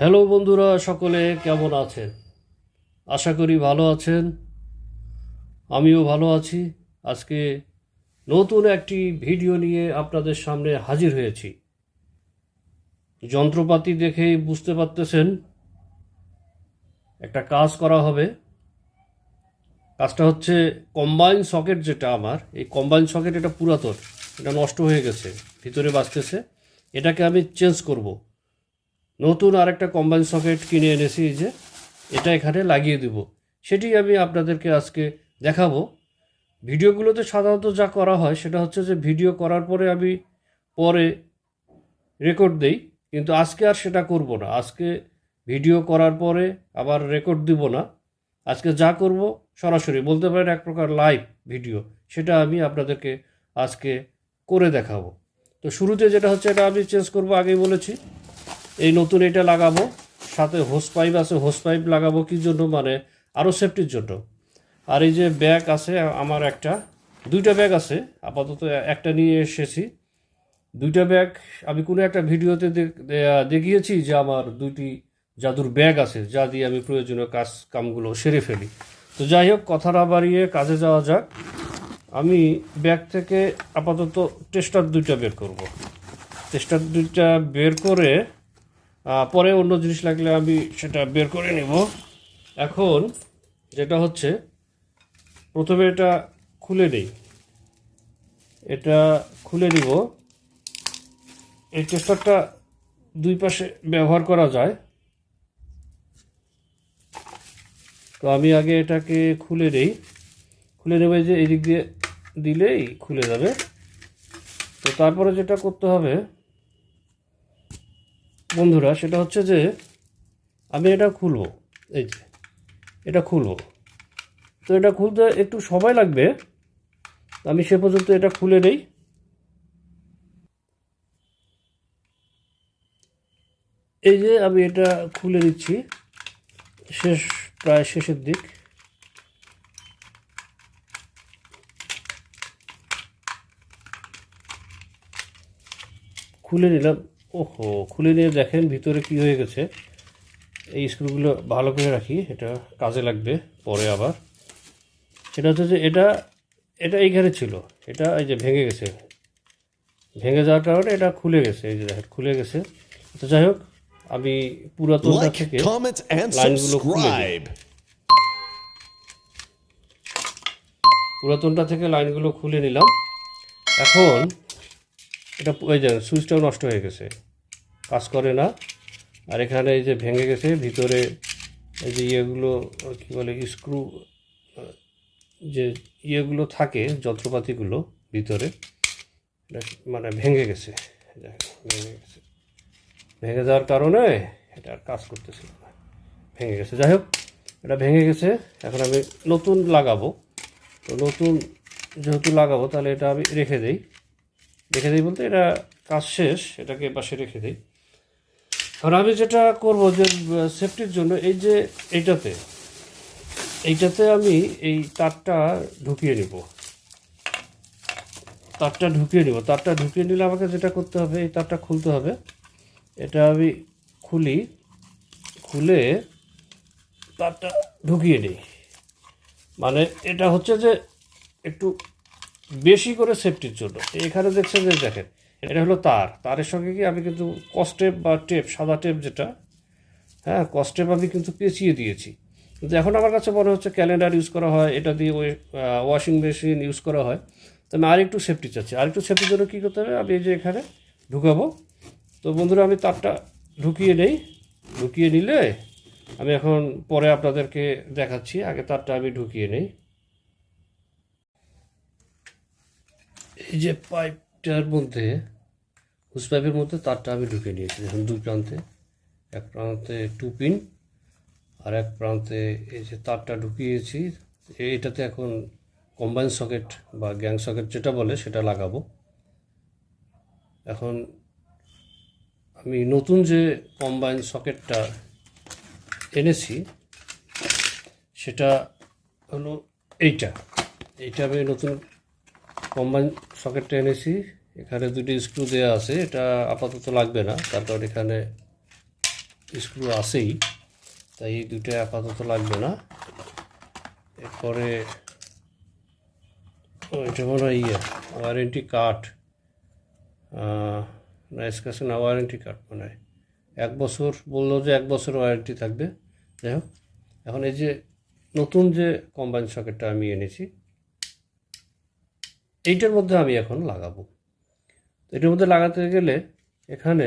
Hello বন্ধুরা, সকলে কেমন আছেন? আশা করি ভালো আছেন। আমিও ভালো আছি। আজকে নতুন একটি ভিডিও নিয়ে আপনাদের সামনে হাজির হয়েছি। যন্ত্রপাতি দেখেই বুঝতে পারতেছেন, একটা কাজ করা হবে। কাজটা হচ্ছে কম্বাইন সকেট যেটা আমার, এই কম্বাইন সকেট এটা পুরাতন, এটা নষ্ট হয়ে গেছে, ভিতরে বাঁচতেছে এটাকে আমি চেঞ্জ করব। নতুন আরেকটা কম্বাইন সকেট কিনে এনেছি যে, এটা এখানে লাগিয়ে দিব। সেটি আমি আপনাদেরকে আজকে দেখাবো। ভিডিওগুলোতে সাধারণত যা করা হয়, সেটা হচ্ছে যে ভিডিও করার পরে আমি পরে রেকর্ড দেই, কিন্তু আজকে আর সেটা করব না। আজকে ভিডিও করার পরে আবার রেকর্ড দিব না। আজকে যা করব সরাসরি, বলতে পারেন এক প্রকার লাইভ ভিডিও সেটা আমি আপনাদেরকে আজকে করে দেখাবো। তো শুরুতে যেটা হচ্ছে, এটা আমি চেঞ্জ করব আগেই বলেছি। এই নতুন এটা লাগাবো, সাথে হোস পাইপ আছে হোস পাইপ লাগাবো কি জন্য? মানে আরও সেফটির জন্য। আর এই যে ব্যাগ আছে, আমার একটা, দুইটা ব্যাগ আছে, আপাতত একটা নিয়ে এসেছি। দুইটা ব্যাগ আমি কোনো একটা ভিডিওতে দেখ- দেখিয়েছি যে আমার দুইটি জাদুর ব্যাগ আছে, যা দিয়ে আমি প্রয়োজনীয় কাজ, কামগুলো সেরে ফেলি। তো যাই হোক, কথা না বাড়িয়ে কাজে যাওয়া যাক। আমি ব্যাগ থেকে আপাতত টেস্টার দুইটা বের করব। টেস্টার দুইটা বের করে পরে অন্য জিনিস লাগলে আমি সেটা বের করে নেব। এখন যেটা হচ্ছে, প্রথমে এটা খুলে নেই। এটা খুলে নিব। এই টেস্টারটা দুই পাশে ব্যবহার করা যায়। তো আমি আগে এটাকে খুলে নেই। খুলে নেবে যে, এই দিক দিয়ে দিলেই খুলে যাবে। তো তারপরে যেটা করতে হবে বন্ধুরা, সেটা হচ্ছে যে আমি এটা খুলবো। এই যে, এটা খুলবো। তো এটা খুলতে একটু সময় লাগবে। আমি সে পর্যন্ত এটা খুলে নেই। এই যে আমি এটা খুলে দিচ্ছি শেষ, প্রায় শেষের দিক। খুলে নিলাম। ওহো খুলে নিয়ে দেখেন ভিতরে কি হয়ে গেছে। এই স্ক্রুগুলো ভালো করে রাখি এটা কাজে লাগবে পরে আবার। সেটা হচ্ছে যে এটা এটা এইখানে ছিল এটা এই যে ভেঙে গেছে। ভেঙে যাওয়ার কারণে এটা খুলে গেছে এই যে দেখেন খুলে গেছে। তো যাই হোক আমি পুরাতনটা থেকে লাইনগুলো খুলে পুরাতনটা থেকে লাইনগুলো খুলে নিলাম। এখন এটা ওই যে সুইচটাও নষ্ট হয়ে গেছে। কাজ করে না। আর এখানে এই যে ভেঙে গেছে, ভিতরে এই যে ইয়েগুলো, কী বলে, স্ক্রু, যে ইয়েগুলো থাকে, যন্ত্রপাতিগুলো ভিতরে মানে ভেঙে গেছে। ভেঙে গেছে। ভেঙে যাওয়ার কারণে এটা আর কাজ করতেছিল না। ভেঙে গেছে। যাই হোক, এটা ভেঙে গেছে। এখন আমি নতুন লাগাবো। তো নতুন যেহেতু লাগাবো, তাহলে এটা আমি রেখে দেই। রেখে দিই বলতে এটা কাজ শেষ, এটাকে পাশে রেখে দিই। আর আমি যেটা করব যে সেফটির জন্য এই যে এইটাতে এইটাতে আমি এই তারটা ঢুকিয়ে নিব। তারটা ঢুকিয়ে নিব। তারটা ঢুকিয়ে নিলে আমাকে যেটা করতে হবে, এই তারটা খুলতে হবে। এটা আমি খুলি, খুলে তারটা ঢুকিয়ে নিই। মানে এটা হচ্ছে যে একটু বেশি করে সেফটির জন্য। এখানে দেখছেন যে দেখেন, এটা হলো তার। তারের সঙ্গে কি আমি কিন্তু কস্টেপ বা টেপ সাদা টেপ যেটা হ্যাঁ কস্টেপ আমি কিন্তু পেঁচিয়ে দিয়েছি। কিন্তু এখন আমার কাছে মনে হচ্ছে ক্যালেন্ডার ইউজ করা হয়, এটা দিয়ে ওয়াশিং মেশিন ইউজ করা হয়। তো আমি আরেকটু সেফটি চাচ্ছি। আরেকটু সেফটির জন্য কী করতে হবে? আমি এই যে এখানে ঢুকাবো। তো বন্ধুরা, আমি তারটা ঢুকিয়ে নেই। ঢুকিয়ে নিলে আমি এখন পরে আপনাদেরকে দেখাচ্ছি। আগে তারটা আমি ঢুকিয়ে নেই। এই যে পাইপটার মধ্যে হুস পাইপের মধ্যে তারটা আমি ঢুকিয়ে নিয়েছি। দেখুন দুই প্রান্তে, এক প্রান্তে টু পিন আর এক প্রান্তে এই যে তারটা ঢুকিয়েছি। এটাতে এখন কম্বাইন সকেট বা গ্যাং সকেট যেটা বলে সেটা লাগাবো। এখন আমি নতুন যে কম্বাইন সকেটটা এনেছি, সেটা হলো এইটা। এইটা আমি নতুন কম্বাইন সকেটটা এনেছি। এখানে দুটি স্ক্রু দেওয়া আছে, এটা আপাতত লাগবে না, তার কারণ এখানে স্ক্রু আছেই, তাই এই দুটো আপাতত লাগবে না। এরপরে এটা মনে হয় ইয়ে ওয়ারেন্টি কার্ড না এসকাশন না ওয়ারেন্টি কার্ড মনে হয়। এক বছর, বলল যে এক বছর ওয়ারেন্টি থাকবে। যাই হোক, এখন এই যে নতুন যে কম্বাইন সকেটটা আমি এনেছি এইটার মধ্যে আমি এখন লাগাবো। এটার মধ্যে লাগাতে গেলে এখানে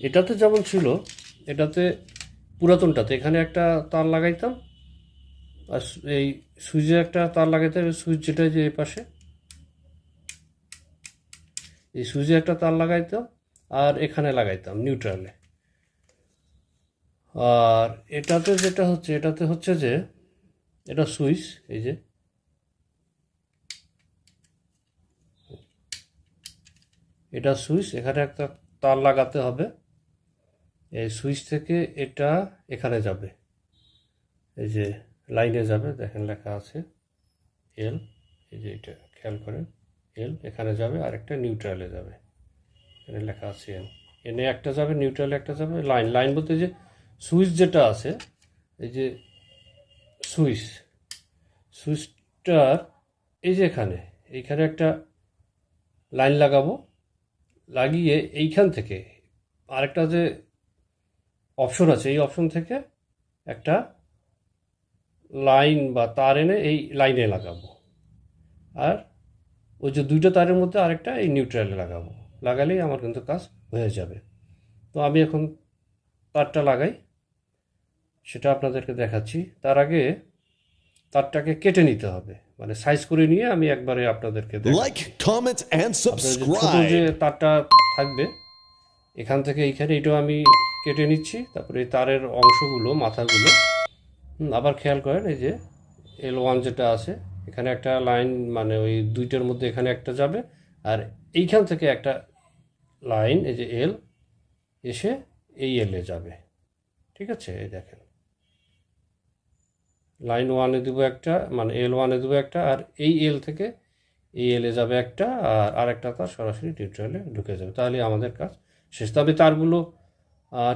এটাতে যেমন ছিল, এটাতে পুরাতনটাতে এখানে একটা তার লাগাইতাম, আর এই সুইচে একটা তার লাগাইতে হবে সুইচ যেটা যে পাশে, এই সুইচে একটা তার লাগাইতাম আর এখানে লাগাইতাম নিউট্রালে। আর এটাতে যেটা হচ্ছে, এটাতে হচ্ছে যে, এটা সুইচ, এই যে এটা সুইচ, এখানে একটা তার লাগাতে হবে। এই সুইচ থেকে এটা এখানে যাবে। এই যে লাইনে যাবে, দেখেন লেখা আছে এল এই যে এটা খেয়াল করেন এল এখানে যাবে আর একটা নিউট্রালে যাবে। এখানে লেখা আছে এন এনে একটা যাবে নিউট্রালে একটা যাবে লাইন লাইন বলতে যে সুইচ যেটা আছে, এই যে সুইচ, সুইচটার এই যে এখানে এইখানে একটা লাইন লাগাবো। লাগিয়ে এইখান থেকে আরেকটা যে অপশন আছে, এই অপশন থেকে একটা লাইন বা তার এনে এই লাইনে লাগাবো। আর ওই যে দুইটা তারের মধ্যে আরেকটা এই নিউট্রালে লাগাবো। লাগালেই আমার কিন্তু কাজ হয়ে যাবে। তো আমি এখন তারটা লাগাই, সেটা আপনাদেরকে দেখাচ্ছি। তার আগে তারটাকে কেটে নিতে হবে। মানে সাইজ করে নিয়ে আমি একবারে আপনাদেরকে Like, comment, and আপনার যে. তারটা থাকবে এখান থেকে এইখানে এটাও আমি কেটে নিচ্ছি তারপরে এই তারের অংশগুলো মাথাগুলো। আবার খেয়াল করেন এই যে এল ওয়ান যেটা আছে এখানে একটা লাইন মানে ওই দুইটার মধ্যে এখানে একটা যাবে আর এইখান থেকে একটা লাইন এই যে এল এসে এই এলে যাবে। ঠিক আছে? এই দেখেন। লাইন ওয়ানে দেবো একটা মানে এল ওয়ানে দেবো একটা, আর এই এল থেকে এই এলে যাবে একটা, আর আরেকটা তার সরাসরি নিউট্রালে ঢুকে যাবে। তাহলে আমাদের কাজ শেষ। তবে তারগুলো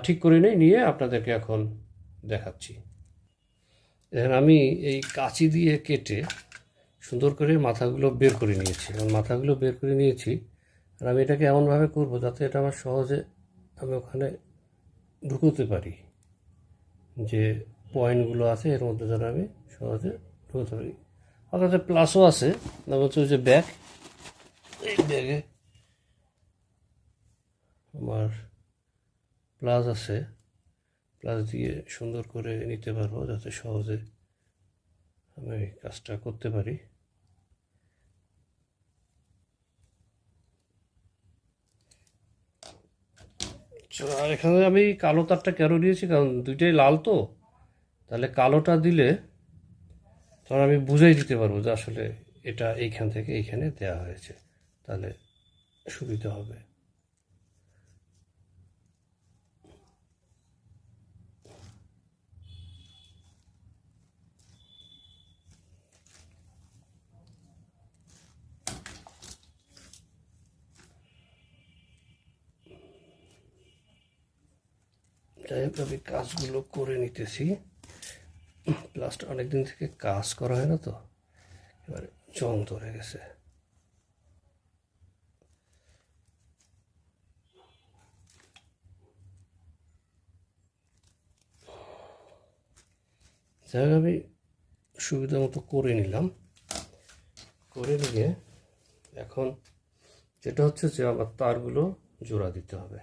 ঠিক করে নেই, নিয়ে আপনাদেরকে এখন দেখাচ্ছি। এখন আমি এই কাঁচি দিয়ে কেটে সুন্দর করে মাথাগুলো বের করে নিয়েছি। এবং মাথাগুলো বের করে নিয়েছি, আর আমি এটাকে এমনভাবে করব যাতে এটা আমার সহজে আমি ওখানে ঢুকোতে পারি। যে পয়েন্টগুলো আছে এর মধ্যে যেন আমি সহজে ঢুকতে পারি। কাছে প্লাসও আছে হচ্ছে যে ব্যাগ এই ব্যাগে আমার প্লাস আছে প্লাস দিয়ে সুন্দর করে নিতে পারব যাতে সহজে আমি কাজটা করতে পারি। আচ্ছা, আর এখানে আমি কালো তারটা কেন নিয়েছি? কারণ দুইটাই লাল তো। তাহলে কালোটা দিলে তখন আমি বুঝাই দিতে পারব যে আসলে এটা এইখান থেকে এইখানে দেওয়া হয়েছে। তাহলে সুবিধা হবে। যাই হোক, আমি কাজগুলো করে নিতেছি। প্লাসটা অনেকদিন থেকে কাজ করা হয় না তো। এবারে জং ধরে গেছে। যাই আমি সুবিধা মতো করে নিলাম। করে নিয়ে এখন যেটা হচ্ছে যে আবার তারগুলো জোড়া দিতে হবে।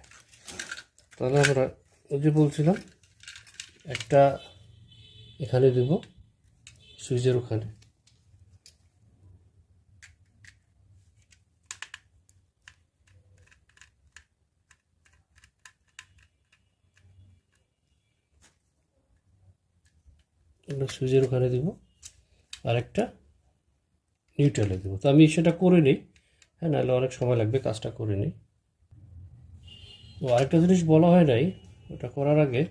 তাহলে আমরা ওই যে বলছিলাম, একটা এখানে দেব সুইচের ওখানে। একটা সুইচের ওখানে দিব। আর একটা নিউট্রালে দেবো। তো আমি সেটা করে নিই হ্যাঁ নাহলে অনেক সময় লাগবে কাজটা করে নিই। তো আরেকটা জিনিস বলা হয় নাই, ওটা করার আগে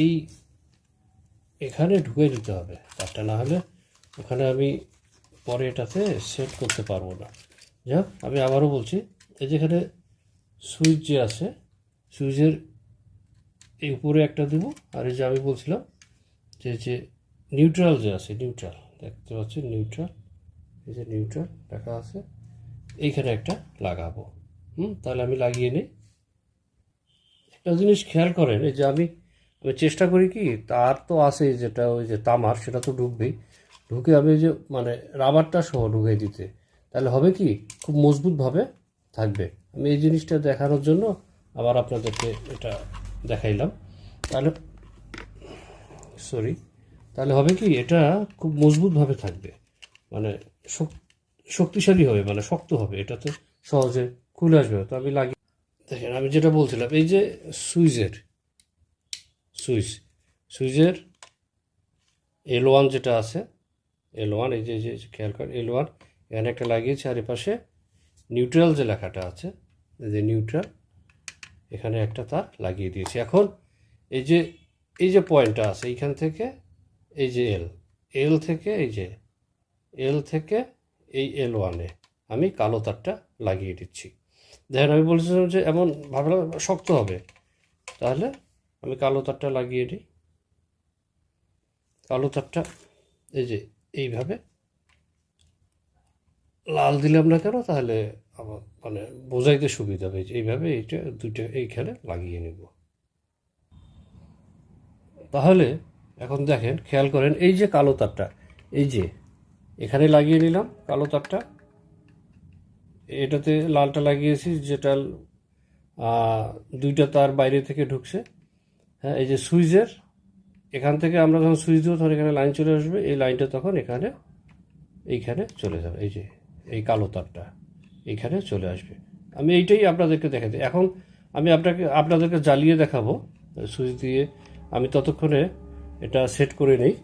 এই এখানে ঢুকে দিতে হবে। তারটা না হলে ওখানে আমি পরে এটাতে সেট করতে পারব না। যাক, আমি আবারও বলছি, এই যেখানে সুইচ যে আছে সুইচের এই উপরে একটা দেবো। আর এই যে আমি বলছিলাম যে যে নিউট্রাল যে আছে নিউট্রাল দেখতে পাচ্ছেন নিউট্রাল এই যে নিউট্রাল লেখা আছে, এইখানে একটা লাগাবো। হুম, তাহলে আমি লাগিয়ে নিই। একটা জিনিস খেয়াল করেন, এই যে আমি আমি চেষ্টা করি কি, তার তো আছে যেটা ওই যে তামার, সেটা তো ঢুকবেই ঢুকে আমি যে মানে রাবারটা সহ ঢুকে দিতে। তাহলে হবে কি, খুব মজবুতভাবে থাকবে। আমি এই জিনিসটা দেখানোর জন্য আবার আপনাদেরকে এটা দেখাইলাম। তাহলে সরি তাহলে হবে কি, এটা খুব মজবুতভাবে থাকবে। মানে শক- শক্তিশালী হবে মানে শক্ত হবে। এটাতে সহজে খুলে আসবে। তো আমি লাগিয়ে, দেখেন, আমি যেটা বলছিলাম, এই যে সুইচের সুইচ। সুইচের এল ওয়ান যেটা আছে এল ওয়ান এই যে যে খেয়াল করেন এল ওয়ান এখানে একটা লাগিয়েছি আর এপাশে নিউট্রাল যে লেখাটা আছে যে নিউট্রাল এখানে একটা তার লাগিয়ে দিয়েছি। এখন এই যে এই যে পয়েন্টটা আছে, এইখান থেকে এই যে এল এল থেকে এই যে এল থেকে এই এল ওয়ানে আমি কালো তারটা লাগিয়ে দিচ্ছি। দেখেন, আমি বলছিলাম যে এমন ভাবলাম, শক্ত হবে। তাহলে আমি কালো তারটা লাগিয়ে দিই কালো তারটা, এই যে এইভাবে। লাল দিলাম না কেন? তাহলে আমার মানে বোঝাইতে সুবিধা হবে। এইভাবে এইটা দুইটা এইখানে লাগিয়ে নেব। তাহলে এখন দেখেন, খেয়াল করেন, এই যে কালো তারটা, এই যে এখানে লাগিয়ে নিলাম কালো তারটা। এটাতে লালটা লাগিয়েছি, যেটা দুইটা তার বাইরে থেকে ঢুকছে। হ্যাঁ এই যে সুইচের, এখান থেকে আমরা যখন সুইচ দেবো, তখন এখানে লাইন চলে আসবে। এই লাইনটা তখন এখানে, এইখানে চলে যাবে। এই যে, এই কালো তারটা, এইখানে চলে আসবে। আমি এইটাই আপনাদেরকে দেখাতে এখন আমি আপনাকে আপনাদেরকে জ্বালিয়ে দেখাবো, সুইচ দিয়ে। আমি ততক্ষণে এটা সেট করে নেই।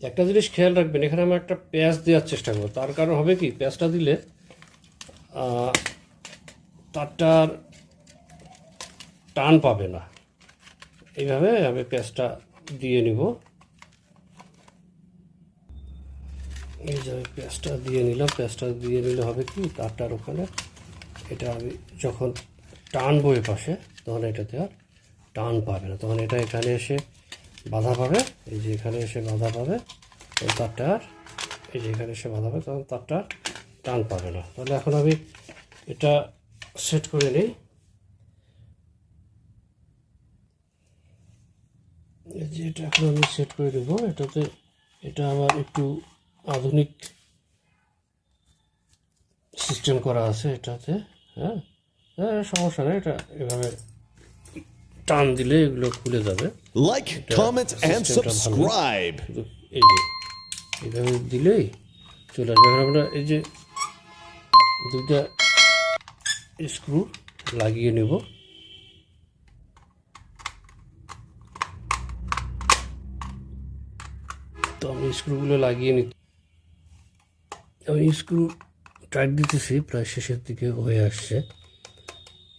একটা জিনিস খেয়াল রাখবেন, এখানে আমি একটা পেঁয়াজ দেওয়ার চেষ্টা করব। তার কারণ হবে কি পেঁয়াজটা দিলে তারটার টান পাবে না। এইভাবে আমি পেঁয়াজটা দিয়ে নিব। এই যে পেঁয়াজটা দিয়ে নিলাম, পেঁয়াজটা দিয়ে নিলে হবে কি? তারটার ওখানে এটা আমি যখন টানবো এ পাশে, তখন এটাতে আর টান পাবে না। তখন এটা এখানে এসে বাধা পাবে। এই যে এখানে এসে বাধা পাবে, তখন তারটা আর এই যে এখানে এসে বাধা পাবে, তখন তারটা টান পাবে না। তাহলে এখন আমি এটা সেট করে নিই। এটা এখন আমি সেট করে দেবো এটাতে এটা আমার একটু আধুনিক সিস্টেম করা আছে এটাতে হ্যাঁ? হ্যাঁ সমস্যা নেই এটা এভাবে টান দিলে এগুলো খুলে যাবে। Subscribe. শুধু এই যে এইভাবে দিলেই চলে আসবে। এখন আমরা এই যে দুইটা স্ক্রু লাগিয়ে নেব। তো আমি স্ক্রুগুলো লাগিয়ে নি আমি স্ক্রু টাইট দিতেছি, প্রায় শেষের দিকে হয়ে আসছে।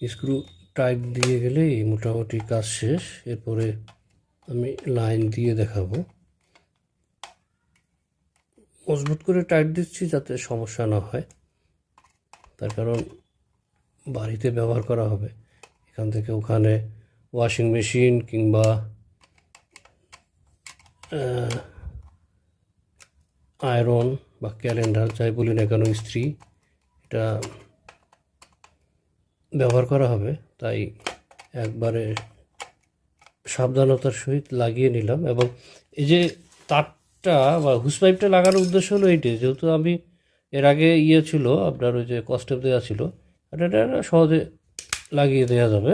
স্ক্রু টাইট দিয়ে গেলেই মোটামুটি কাজ শেষ। এরপরে আমি লাইন দিয়ে দেখাবো। মজবুত করে টাইট দিচ্ছি যাতে সমস্যা না হয়। তার কারণ বাড়িতে ব্যবহার করা হবে। এখান থেকে ওখানে ওয়াশিং মেশিন কিংবা আয়রন বা ক্যালেন্ডার যাই বলি না কেন ইস্ত্রি, এটা ব্যবহার করা হবে। তাই একবারে সাবধানতার সহিত লাগিয়ে নিলাম এবং এই যে তারটা বা হুস পাইপটা লাগানোর উদ্দেশ্য হলো এইটাই। যেহেতু আমি এর আগে ইয়ে ছিল, আপনার ওই যে কস্টেপ দেওয়া ছিল এটা এটা সহজে লাগিয়ে দেওয়া যাবে।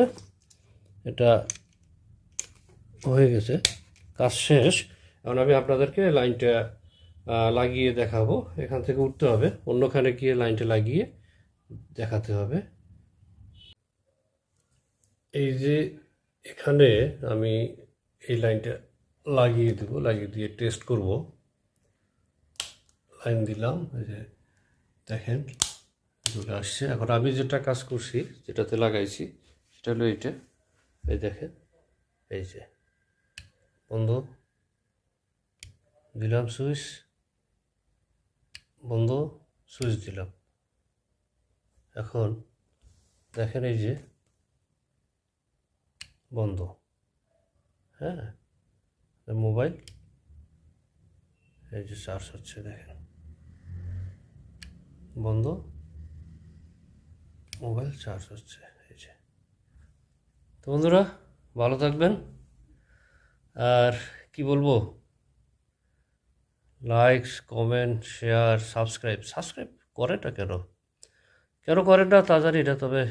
এটা হয়ে গেছে। কাজ শেষ। এখন আমি আপনাদেরকে লাইনটা লাগিয়ে দেখাবো। এখান থেকে উঠতে হবে। অন্যখানে গিয়ে লাইনটা লাগিয়ে দেখাতে হবে। এই যে এখানে আমি এই লাইনটা লাগিয়ে দেবো, লাগিয়ে দিয়ে টেস্ট করব। লাইন দিলাম, এই যে দেখেন। চলে আসছে। এখন আমি যেটা কাজ করছি, যেটাতে লাগাইছি, সেটা হলো এইটা। এই দেখেন, এই যে। বন্ধ, দিলাম সুইচ। বন্ধ, সুইচ দিলাম। এখন দেখেন এই যে, বন্ধ। হ্যাঁ মোবাইল। এই যে চার্জ হচ্ছে, দেখেন। বন্ধ মোবাইল চার্জ হচ্ছে, এই যে। তো বন্ধুরা, ভালো থাকবেন। আর কি বলব? Likes comment share subscribe subscribe করেটা কেন? কেন করেন না তা জানি না, তবে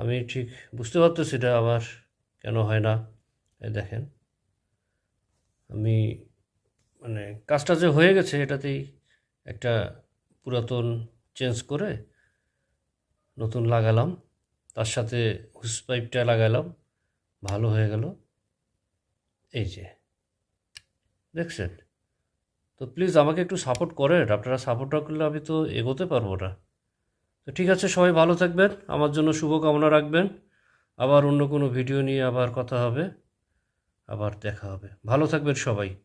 আমি ঠিক বুঝতে পারতেছি না আমার কেন হয় না। এই দেখেন, আমি মানে কাজটা যে হয়ে গেছে, এটাতেই একটা পুরাতন চেঞ্জ করে নতুন লাগালাম। তার সাথে হুস পাইপটা লাগালাম। ভালো হয়ে গেল। এই যে। দেখছেন? তো প্লিজ আমাকে একটু সাপোর্ট করেন। আপনারা সাপোর্ট না করলে আমি তো এগোতে পারব না। তো ঠিক আছে, সবাই ভালো থাকবেন। আমার জন্য শুভকামনা রাখবেন। আবার অন্য কোনো ভিডিও নিয়ে আবার কথা হবে। আবার দেখা হবে। ভালো থাকবেন সবাই।